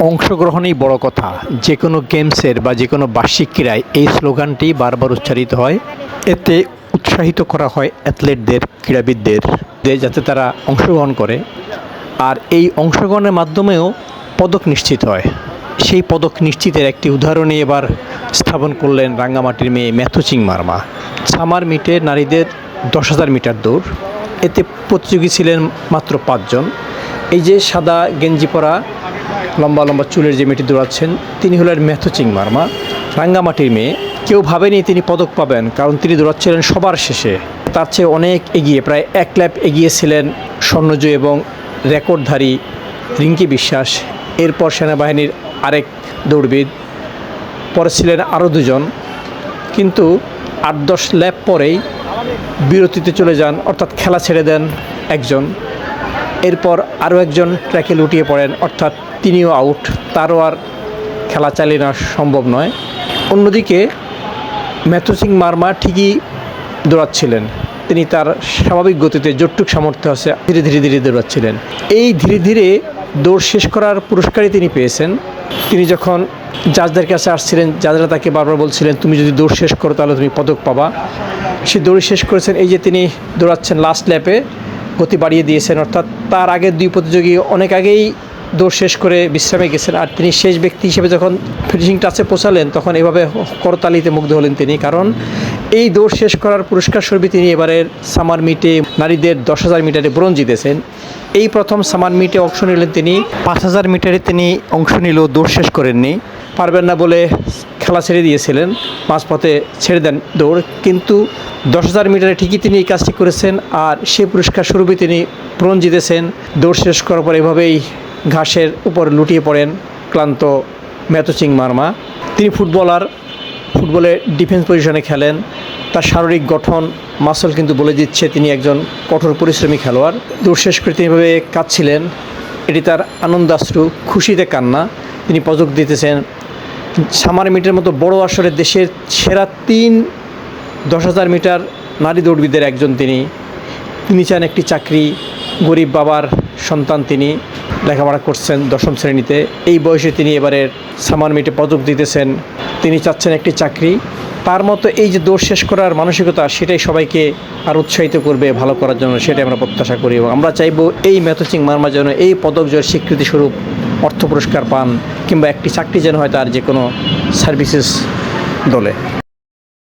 অংশগ্রহণই বড় কথা। যে কোনো গেমসের বা যে কোনো বার্ষিক ক্রীড়ায় এই স্লোগানটি বারবার উচ্চারিত হয়। এতে উৎসাহিত করা হয় অ্যাথলেটদের, ক্রীড়াবিদদের যাতে তারা অংশগ্রহণ করে। আর এই অংশগ্রহণের মাধ্যমেও পদক নিশ্চিত হয়। সেই পদক নিশ্চিতের একটি উদাহরণই এবার স্থাপন করলেন রাঙ্গামাটির মেয়ে ম্যাথুচিং মার্মা। সামার মিটে নারীদের দশ হাজার মিটার দৌড়। এতে প্রতিযোগী ছিলেন মাত্র পাঁচজন। এই যে সাদা গেঞ্জি পরা লম্বা লম্বা চুলের যে মেয়েটি দৌড়াচ্ছেন, তিনি হলেন ম্যাথুচিং মার্মা রাঙ্গামাটির মেয়ে। কেউ ভাবেনি তিনি পদক পাবেন, কারণ তিনি দৌড়াচ্ছিলেন সবার শেষে। তার চেয়ে অনেক এগিয়ে, প্রায় এক ল্যাপ এগিয়ে ছিলেন স্বর্ণজয়ী এবং রেকর্ডধারী রিঙ্কি বিশ্বাস। এরপর সেনাবাহিনীর আরেক দৌড়বিদ। পরে ছিলেন আরও দুজন। কিন্তু আট দশ ল্যাপ পরেই বিরতিতে চলে যান, অর্থাৎ খেলা ছেড়ে দেন একজন। এরপর আরও একজন ট্র্যাকে লুটিয়ে পড়েন, অর্থাৎ তিনিও আউট। তারও আর খেলা চালিয়ে নেওয়া সম্ভব নয়। অন্যদিকে ম্যাথু সিং মার্মা ঠিকই দৌড়াচ্ছিলেন। তিনি তার স্বাভাবিক গতিতে জোটটুক সামর্থ্য আছে ধীরে ধীরে ধীরে দৌড়াচ্ছিলেন। এই ধীরে ধীরে দৌড় শেষ করার পুরস্কারই তিনি পেয়েছেন। তিনি যখন জাজদের কাছে আসছিলেন, জাজরা তাকে বারবার বলছিলেন, তুমি যদি দৌড় শেষ করো তাহলে তুমি পদক পাবা। সে দৌড় শেষ করেছেন। এই যে তিনি দৌড়াচ্ছেন লাস্ট ল্যাপে গতি বাড়িয়ে দিয়েছেন। অর্থাৎ তার আগের দুই প্রতিযোগী অনেক আগেই দৌড় শেষ করে বিশ্রামে গেছেন। আর তিনি শেষ ব্যক্তি হিসেবে যখন ফিনিশিং টাচে পৌঁছালেন, তখন এভাবে করতালিতে মুগ্ধ হলেন তিনি। কারণ এই দৌড় শেষ করার পুরস্কার স্বরূপে তিনি এবারের সামার মিটে নারীদের দশ হাজার মিটারে ব্রোঞ্জ জিতেছেন। এই প্রথম সামান মিটে অংশ নিলেন তিনি। পাঁচ হাজার মিটারে তিনি অংশ নিলেও দৌড় শেষ করেননি। পারবেন না বলে খেলা ছেড়ে দিয়েছিলেন। মাঝপথে ছেড়ে দেন দৌড়। কিন্তু দশ হাজার মিটারে ঠিকই তিনি এই কাজটি করেছেন আর সেই পুরস্কার স্বরূপে তিনি ব্রোঞ্জ জিতেছেন। দৌড় শেষ করার পর এভাবেই ঘাসের উপর লুটিয়ে পড়েন ক্লান্ত ম্যাথুচিং মার্মা তিনি ফুটবলার ফুটবলে ডিফেন্স পজিশনে খেলেন। তার শারীরিক গঠন মাসল কিন্তু বলে দিচ্ছে তিনি একজন কঠোর পরিশ্রমী খেলোয়াড়। দূর শেষ করে তিনি এভাবে কাঁদছিলেন। এটি তার আনন্দাশ্রু, খুশিতে কান্না। তিনি পদক দিতেছেন সামার মিটার মতো বড় আসরের দেশের সেরা তিন দশ হাজার মিটার নারী দৌড়বিদের একজন তিনি। তিনি চান একটি চাকরি, গরিব বাবার সন্তান তিনি। লেখাপড়া করছেন দশম শ্রেণীতে। এই বয়সে তিনি এবারের সামান মিটে পদক দিতেছেন। তিনি চাচ্ছেন একটি চাকরি। তার মতো এই যে দোষ শেষ করার মানসিকতা, সেটাই সবাইকে আর উৎসাহিত করবে ভালো করার জন্য, সেটাই আমরা প্রত্যাশা করি এবং আমরা চাইব এই ম্যাথচিং মার্মার জন্য এই পদক জয়ের স্বীকৃতিস্বরূপ অর্থ পুরস্কার পান কিংবা একটি চাকরি যেন হয় তার যে কোনো সার্ভিসেস দলে।